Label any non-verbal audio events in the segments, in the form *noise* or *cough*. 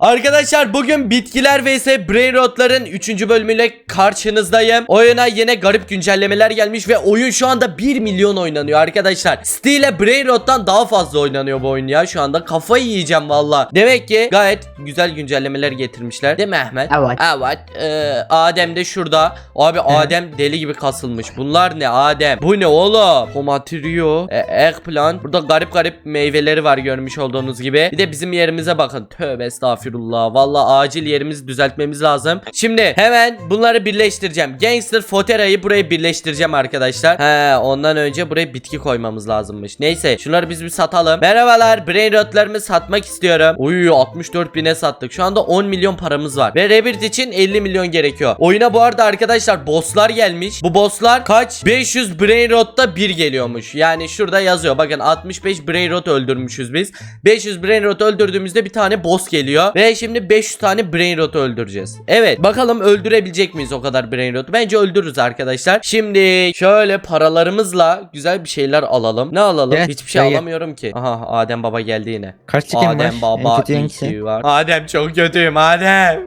Arkadaşlar bugün bitkiler vs brain rotların 3. bölümüyle karşınızdayım. Oyuna yine garip güncellemeler gelmiş ve oyun şu anda 1 milyon oynanıyor arkadaşlar. Steel ile brain rottan daha fazla oynanıyor bu oyun ya şu anda. Kafayı yiyeceğim valla. Demek ki gayet güzel güncellemeler getirmişler. Değil mi Ahmet? Evet. Evet. Ee, Adem de şurada. Abi Adem deli gibi kasılmış. Bunlar ne Adem? Bu ne oğlum? Tomatrio, e, eggplant. Burada garip garip meyveleri var görmüş olduğunuz gibi. Bir de bizim yerimize bakın. Tövbe estağfirullah. Valla acil yerimizi düzeltmemiz lazım. Şimdi hemen bunları birleştireceğim. Gangster Fotera'yı buraya birleştireceğim arkadaşlar. He ondan önce buraya bitki koymamız lazımmış. Neyse şunları biz bir satalım. Merhabalar brain rotlarımı satmak istiyorum. Uy 64 bine sattık. Şu anda 10 milyon paramız var. Ve Rebirth için 50 milyon gerekiyor. Oyuna bu arada arkadaşlar bosslar gelmiş. Bu bosslar kaç? 500 brain rotta 1 geliyormuş. Yani şurada yazıyor. Bakın 65 brain rot öldürmüşüz biz. 500 brain rot öldürdüğümüzde bir tane boss geliyor. Ve şimdi 500 tane brain rot öldüreceğiz. Evet bakalım öldürebilecek miyiz o kadar brain rotu? Bence öldürürüz arkadaşlar. Şimdi şöyle paralarımızla güzel bir şeyler alalım. Ne alalım? Gel, Hiçbir şey gel, gel. alamıyorum ki. Aha Adem baba geldi yine. Kaç çekim var? Adem En baba kötü hangisi? var. Adem çok kötüyüm Adem.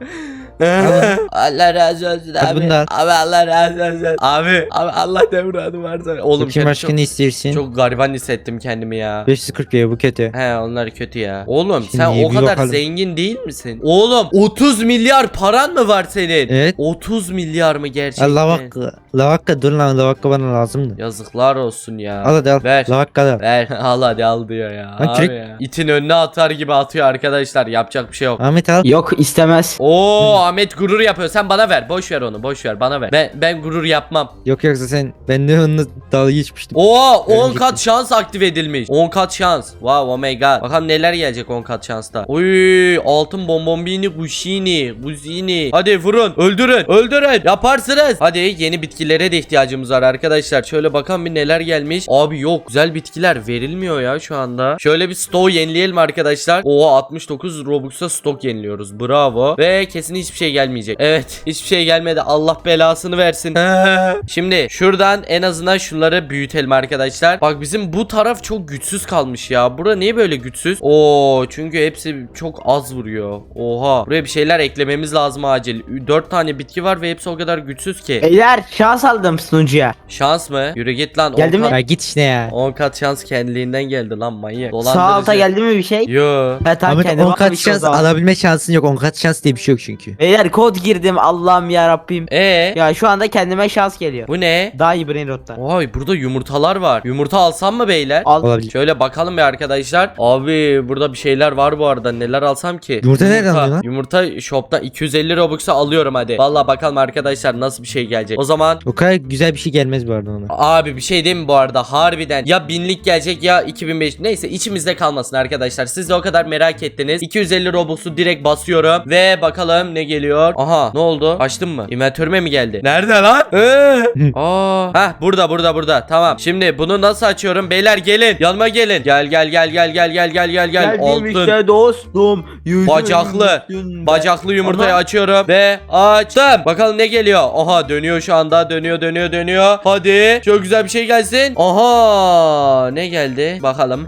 Allah razı olsun Hadi abi. bunu da al. Abi Allah razı olsun. Abi, abi Allah devradı varsa. Oğlum Bakayım kendimi başka çok, istersin? çok gariban hissettim kendimi ya. 540 lira bu kötü. He onlar kötü ya. Oğlum Şimdi sen o bir kadar bakalım. zengin değil misin? Oğlum 30 milyar paran mı var senin? Evet. 30 milyar mı gerçekten? Al lavakka. Lavakka dur lan lavakka bana lazımdı. Yazıklar olsun ya. Al hadi al. Ver. Lavakka da. Ver *laughs* al hadi al diyor ya. Lan Abi çek. ya. İtin önüne atar gibi atıyor arkadaşlar. Yapacak bir şey yok. Ahmet al. Yok istemez. Oo Ahmet gurur yapıyor. Sen bana ver. Boş ver onu. Boş ver. Bana ver. Ben ben gurur yapmam. Yok yoksa sen ben de onunla dalga geçmiştim. Oo 10 Örümcek kat şans aktif edilmiş. 10 kat şans. Wow oh my god. Bakalım neler gelecek 10 kat şansta. Uy altın bonbombini kuşini kuzini. Hadi vurun. Öldürün. Öldürün. Yaparsınız. Hadi yeni bitkilere de ihtiyacımız var arkadaşlar. Şöyle bakalım bir neler gelmiş. Abi yok güzel bitkiler verilmiyor ya şu anda. Şöyle bir stoğu yenileyelim arkadaşlar. Oo 69 Robux'a stok yeniliyoruz. Bravo. Ve kesin hiçbir şey gelmeyecek. Evet hiçbir şey gelmedi. Allah belasını versin. Şimdi şuradan en azından şunları büyütelim arkadaşlar. Bak bizim bu taraf çok güçsüz kalmış ya. Bura niye böyle güçsüz? Oo çünkü hepsi çok az vuruyor. Oha. Buraya bir şeyler eklememiz lazım acil. 4 tane bitki var ve hepsi o kadar güçsüz ki. Beyler şans aldım sunucuya. Şans mı? Yürü git lan. Geldi 10 mi? Ya git işte ya. 10 kat şans kendiliğinden geldi lan manyak. Sağ alta Dolandırıcı. geldi mi bir şey? Yo. Ha tamam Ahmet kendim 10 kat şans alabilme şansın yok. 10 kat şans diye bir şey yok çünkü. Beyler kod girdim Allah'ım ya Rabbim. E Ya şu anda kendime şans geliyor. bu ne? Daha iyi brain rottan. Vay burada yumurtalar var. Yumurta alsam mı beyler? Al. Olabilir. Şöyle bakalım bir arkadaşlar. Abi burada bir şeyler var bu arada. Neler alsam ki? Yumurta nereden alıyorsun lan? Yumurta shop'tan 250 Robux'a alıyorum hadi. Vallahi bakalım arkadaşlar nasıl bir şey gelecek. O zaman O kadar güzel bir şey gelmez bu arada ona. Abi bir şey değil mi bu arada harbiden ya binlik gelecek ya 2005 neyse içimizde kalmasın arkadaşlar siz de o kadar merak ettiniz 250 Robux'u direkt basıyorum ve bakalım ne geliyor aha ne oldu açtım mı inventörüme mi geldi nerede lan Ee? *laughs* Aa, Heh burada burada burada tamam şimdi bunu nasıl açıyorum beyler gelin yanıma gelin gel gel gel gel gel gel gel gel gel Geldim altın işte dostum. yüzün Bacaklı. üstünde. Bacaklı yumurtayı Ana. açıyorum ve açtım. Bakalım ne geliyor. Aha dönüyor şu anda. Dönüyor dönüyor dönüyor. Hadi çok güzel bir şey gelsin. Aha ne geldi? Bakalım.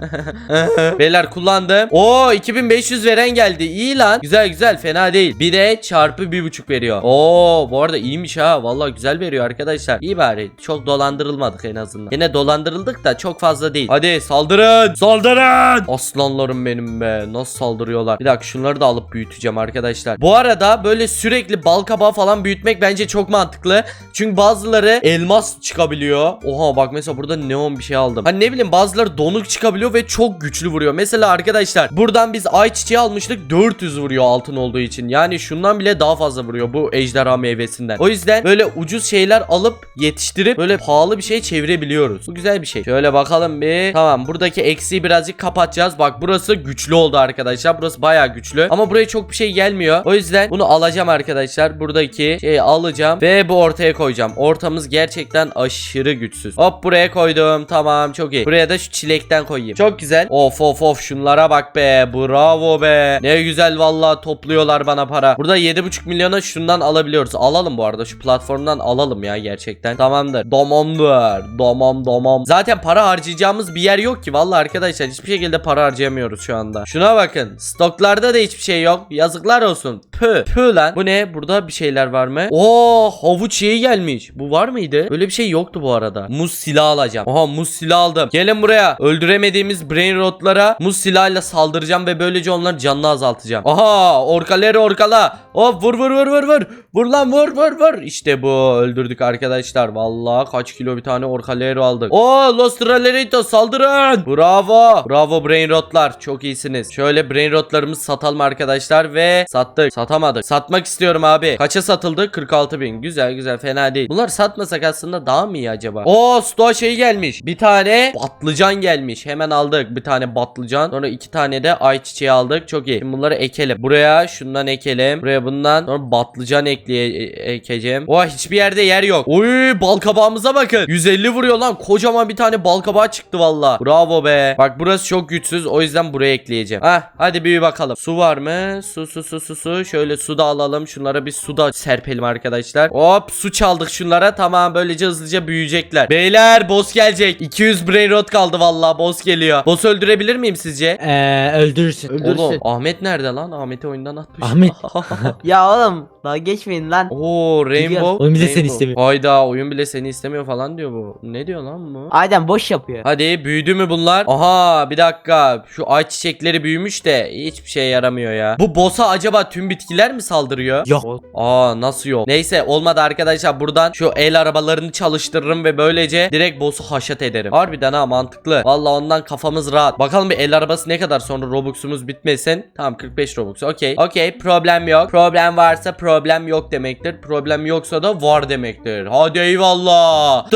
*laughs* Beyler kullandım. Oo 2500 veren geldi. İyi lan. Güzel güzel fena değil. Bir de çarpı bir buçuk veriyor. Oo bu arada iyiymiş ha. Vallahi güzel veriyor arkadaşlar. İyi bari. Çok dolandırılmadık en azından. Yine dolandırıldık da çok fazla değil. Hadi saldırın. Saldırın. Aslanlarım benim be. Nasıl saldırıyorlar. Bir dakika şunları da alıp büyüteceğim arkadaşlar. Bu arada böyle sürekli bal kabağı falan büyütmek bence çok mantıklı. Çünkü bazıları elmas çıkabiliyor. Oha bak mesela burada neon bir şey aldım. Hani ne bileyim bazıları donuk çıkabiliyor ve çok güçlü vuruyor. Mesela arkadaşlar buradan biz ayçiçeği almıştık 400 vuruyor altın olduğu için. Yani şundan bile daha fazla vuruyor bu ejderha meyvesinden. O yüzden böyle ucuz şeyler alıp yetiştirip böyle pahalı bir şey çevirebiliyoruz. Bu güzel bir şey. Şöyle bakalım bir. Tamam buradaki eksiği birazcık kapatacağız. Bak burası güçlü oldu arkadaşlar. Burası bayağı güçlü. Ama buraya çok bir şey gelmiyor. O yüzden bunu alacağım arkadaşlar. Buradaki şeyi alacağım ve bu ortaya koyacağım. Ortamız gerçekten aşırı güçsüz. Hop buraya koydum. Tamam çok iyi. Buraya da şu çilekten koyayım. Çok güzel. Of of of şunlara bak be. Bravo be. Ne güzel vallahi topluyorlar bana para. Burada 7,5 milyona şundan alabiliyoruz. Alalım bu arada şu platformdan alalım ya gerçekten. Tamamdır. Domamdır. Domam domam. Zaten para harcayacağımız bir yer yok ki. Vallahi arkadaşlar hiçbir şekilde para harcayamıyoruz şu anda. Şuna bakın. Stoklarda da hiçbir şey yok. Yazıklar olsun. Pü. Pü lan. Bu ne? Burada bir şeyler var mı? Oo havuç şeyi gelmiş. Bu var mıydı? Böyle bir şey yoktu bu arada. Muz silahı alacağım. Oha muz silahı aldım. Gelin buraya. Öldüremediğimiz brain rotlara muz silahıyla saldıracağım ve böylece onların canını azaltacağım. Aha orkaleri orkala. Hop vur vur vur vur vur. Vur lan vur vur vur. İşte bu öldürdük arkadaşlar. Vallahi kaç kilo bir tane orkalero aldık. Oo Los Traleritos saldırın. Bravo. Bravo brain rotlar. Çok iyisiniz. Şöyle brain rotlarımızı satalım arkadaşlar ve sattık. Satamadık. Satmak istiyorum abi. Kaça satıldı? 46 bin. Güzel güzel fena değil. Bunlar satmasak aslında daha mı iyi acaba? Oo stoğa şey gelmiş. Bir tane patlıcan gelmiş. Hemen aldık bir tane patlıcan. Sonra iki tane de ayçiçeği aldık. Çok iyi. Şimdi bunları ekelim. Buraya şundan ekelim. Buraya bundan. Sonra patlıcan ekleye e- ekeceğim. Oha hiçbir yerde yer yok. Oy bal kabağımıza bakın. 150 vuruyor lan. Kocaman bir tane bal kabağı çıktı valla. Bravo be. Bak burası çok güçsüz. O yüzden buraya ekleyeceğim. Hah hadi bir bakalım. Su var mı? Su su su su su. Şöyle su da alalım. Şunlara bir su da serpelim arkadaşlar. Hop su çaldık şunlara. Tamam böylece hızlıca büyüyecekler. Beyler boss gelecek. 200 brain rot kaldı valla. Boss geliyor. Boss öldürebilir miyim sizce? Ee, öldürürsün. Öldürürsün. Oğlum Ahmet nerede lan? Ahmet'i oyundan atmış. Ahmet. *laughs* Ya oğlum daha geçmeyin lan. Oo Rainbow. Oyun bile seni Rainbow. istemiyor. Hayda oyun bile seni istemiyor falan diyor bu. Ne diyor lan bu? Aynen boş yapıyor. Hadi büyüdü mü bunlar? Aha bir dakika. Şu ay çiçekleri büyümüş de hiçbir şeye yaramıyor ya. Bu boss'a acaba tüm bitkiler mi saldırıyor? Yok. Aa nasıl yok? Neyse olmadı arkadaşlar buradan şu el arabalarını çalıştırırım ve böylece direkt boss'u haşat ederim. Harbiden ha mantıklı. Valla ondan kafamız rahat. Bakalım bir el arabası ne kadar sonra Robux'umuz bitmesin. Tamam 45 Robux. Okey. Okey problem yok. Problem varsa problem problem yok demektir. Problem yoksa da var demektir. Hadi eyvallah.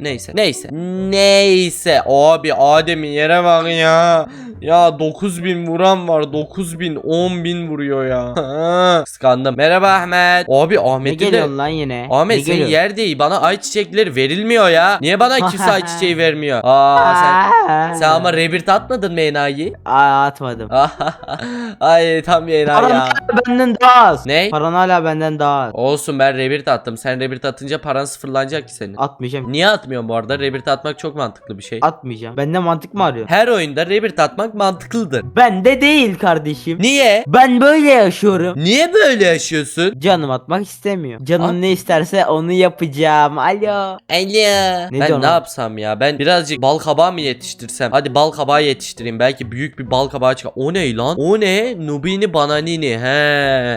Neyse. Neyse. Neyse. Abi Adem'in yere bak ya. Ya 9000 vuran var. 9000 10000 vuruyor ya. Kıskandım. Merhaba Ahmet. Abi Ahmet'in de... lan yine? Ahmet ne senin yer değil. Bana ay çiçekleri verilmiyor ya. Niye bana kimse ay çiçeği vermiyor? Aa sen, sen ama rebirt atmadın mı enayi? Aa atmadım. Ay tam yena ya benden daha az. Ne? Paran hala benden daha az. Olsun ben rebirth attım. Sen rebirth atınca paran sıfırlanacak ki senin. Atmayacağım. Niye atmıyorsun bu arada? Rebirth atmak çok mantıklı bir şey. Atmayacağım. Bende mantık mı arıyor? Her oyunda rebirth atmak mantıklıdır. Bende değil kardeşim. Niye? Ben böyle yaşıyorum. Niye böyle yaşıyorsun? Canım atmak istemiyor. Canım At. ne isterse onu yapacağım. Alo. Alo. Ne ben ne yapsam ya? Ben birazcık bal kabağı mı yetiştirsem? Hadi bal kabağı yetiştireyim. Belki büyük bir bal kabağı çıkar. O ne lan? O ne? Nubini bananini. He.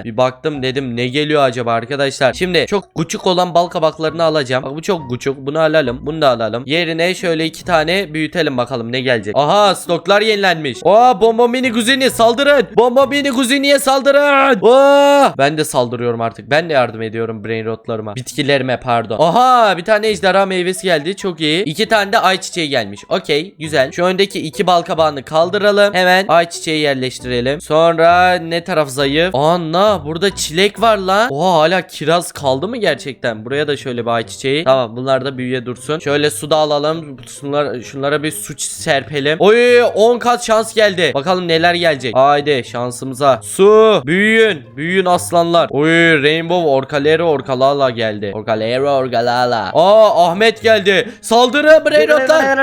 Bir baktım dedim ne geliyor acaba arkadaşlar? Şimdi çok küçük olan bal kabaklarını alacağım. Bak bu çok küçük. Bunu alalım. Bunu da alalım. Yerine şöyle iki tane büyütelim bakalım ne gelecek. Aha stoklar yenilenmiş. Aa bomba mini kuzini saldırın. Bomba mini kuziniye saldırın. Aa! Ben de saldırıyorum artık. Ben de yardım ediyorum brain rotlarıma. Bitkilerime pardon. Aha bir tane ejderha meyvesi geldi. Çok iyi. İki tane de ayçiçeği gelmiş. Okey güzel. Şu öndeki iki bal kabağını kaldıralım. Hemen ayçiçeği yerleştirelim. Sonra ne taraf zayıf? Anla burada çilek var lan. Oha hala kiraz kaldı mı gerçekten? Buraya da şöyle bir ayçiçeği. Tamam bunlar da büyüye dursun. Şöyle su da alalım. Şunlar, şunlara bir su serpelim. Oy 10 kat şans geldi. Bakalım neler gelecek. Haydi şansımıza. Su. Büyüyün. Büyüyün aslanlar. Oy Rainbow Orkalero Orkalala geldi. Orkalero Orkalala. Aa Ahmet geldi. Saldırı Brainrotlar.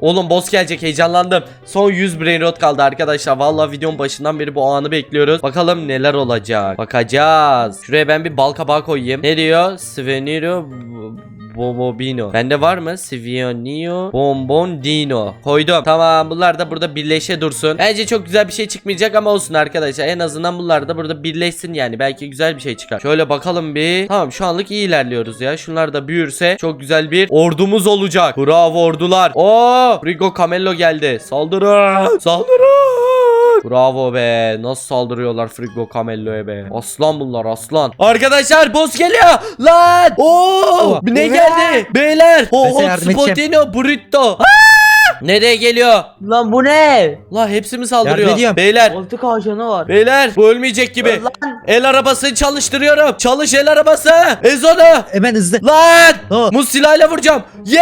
Oğlum boss gelecek heyecanlandım. Son 100 brain rot kaldı arkadaşlar. Vallahi videonun başından beri bu anı bekliyoruz. Bakalım neler olacak. Bakacağız. Şuraya ben bir bal kabağı koyayım. Ne diyor? Sveniro Bombobino. Bende var mı? Svenio Bombondino. Koydum. Tamam bunlar da burada birleşe dursun. Bence çok güzel bir şey çıkmayacak ama olsun arkadaşlar. En azından bunlar da burada birleşsin yani. Belki güzel bir şey çıkar. Şöyle bakalım bir. Tamam şu anlık iyi ilerliyoruz ya. Şunlar da büyürse çok güzel bir ordumuz olacak. Bravo ordular. Oo, Rigo Camello geldi. Saldırın. Saldırın. Bravo be. Nasıl saldırıyorlar Frigo Camello'ya be. Aslan bunlar aslan. Arkadaşlar boss geliyor. Lan. Oo. Ne geldi? Beyler. Ho ho. Spotino Brutto. Nereye geliyor? Lan bu ne? La hepsi mi saldırıyor? Yardım ediyorum. Beyler. Koltuk ajanı var. Beyler bu ölmeyecek gibi. Lan El arabasını çalıştırıyorum. Çalış el arabası. Ezonu. Hemen hızlı. Lan! Oh. Muz silahıyla vuracağım. Yes!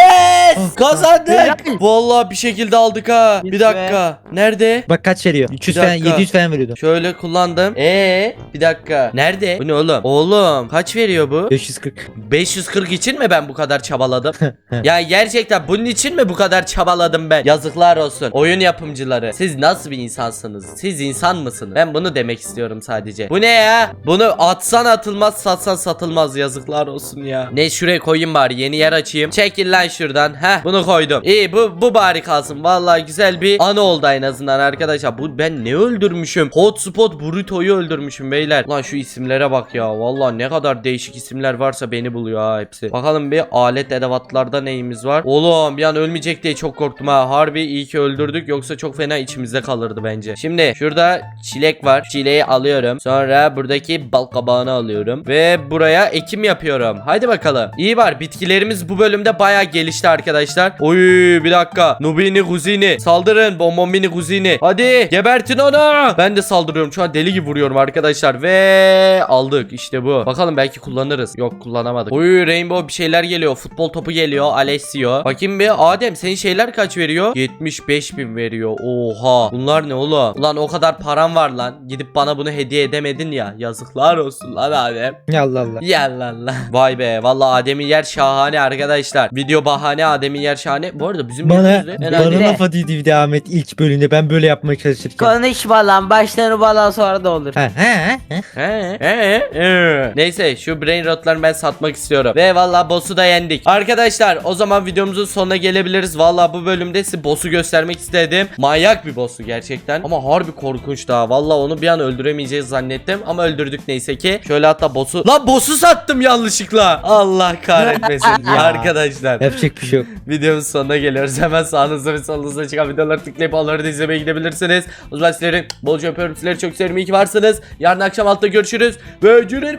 Oh. Kazandık. Helal. Vallahi bir şekilde aldık ha. Bir dakika. Nerede? Bak kaç veriyor? 300 Bir falan dakika. 700 falan veriyordu. Şöyle kullandım. Ee, bir dakika. Nerede? Bu ne oğlum? Oğlum kaç veriyor bu? 540. 540 için mi ben bu kadar çabaladım? *laughs* ya gerçekten bunun için mi bu kadar çabaladım ben? Yazıklar olsun. Oyun yapımcıları. Siz nasıl bir insansınız? Siz insan mısınız? Ben bunu demek istiyorum sadece. Bu ne ya? Bunu atsan atılmaz, satsan satılmaz. Yazıklar olsun ya. Ne şuraya koyayım bari. Yeni yer açayım. Çekil lan şuradan. Heh bunu koydum. İyi bu bu bari kalsın. Vallahi güzel bir anı oldu en azından arkadaşlar. Bu ben ne öldürmüşüm? Hotspot Burrito'yu öldürmüşüm beyler. Lan şu isimlere bak ya. Vallahi ne kadar değişik isimler varsa beni buluyor ha hepsi. Bakalım bir alet edevatlarda neyimiz var. Oğlum bir an ölmeyecek diye çok korktum ha. Harbi iyi ki öldürdük yoksa çok fena içimizde kalırdı bence. Şimdi şurada çilek var. Çileği alıyorum. Sonra buradaki bal kabağını alıyorum. Ve buraya ekim yapıyorum. Haydi bakalım. İyi var. Bitkilerimiz bu bölümde bayağı gelişti arkadaşlar. Oy bir dakika. Nubini kuzini. Saldırın. Bombomini kuzini. Hadi gebertin onu. Ben de saldırıyorum. Şu an deli gibi vuruyorum arkadaşlar. Ve aldık. İşte bu. Bakalım belki kullanırız. Yok kullanamadık. Oy Rainbow bir şeyler geliyor. Futbol topu geliyor. Alessio. Bakayım bir. Adem senin şeyler kaç veriyor? 75 bin veriyor. Oha. Bunlar ne oğlum? Ulan o kadar param var lan. Gidip bana bunu hediye edemedin ya. Yazıklar olsun lan Adem. Ya Allah Allah. Ya Allah. Vay be. Valla Adem'in yer şahane arkadaşlar. Video bahane Adem'in yer şahane. Bu arada bizim Bana, bana herhalde- de. laf de Ahmet ilk bölümde ben böyle yapmaya çalışırken. konuşma lan başlarını bala sonra da olur. Ha, he, he. He, he, he. Neyse şu brain rotlarını ben satmak istiyorum. Ve valla boss'u da yendik. Arkadaşlar o zaman videomuzun sonuna gelebiliriz. Valla bu bölümde size boss'u göstermek istedim. Manyak bir boss'u gerçekten. Ama harbi korkunç daha. Valla onu bir an öldüremeyeceğiz zannettim. Ama öldürdük neyse ki. Şöyle hatta boss'u... Lan boss'u sattım yanlışlıkla. Allah kahretmesin ya *laughs* arkadaşlar. Yapacak bir şey yok. Videonun sonuna geliyoruz. Hemen sağınızda ve solunuzda çıkan videoları tıklayıp onları da izlemeye gidebilirsiniz. O zaman sizleri bolca öpüyorum. Sizleri çok seviyorum. İyi ki varsınız. Yarın akşam altta görüşürüz. Ve cürel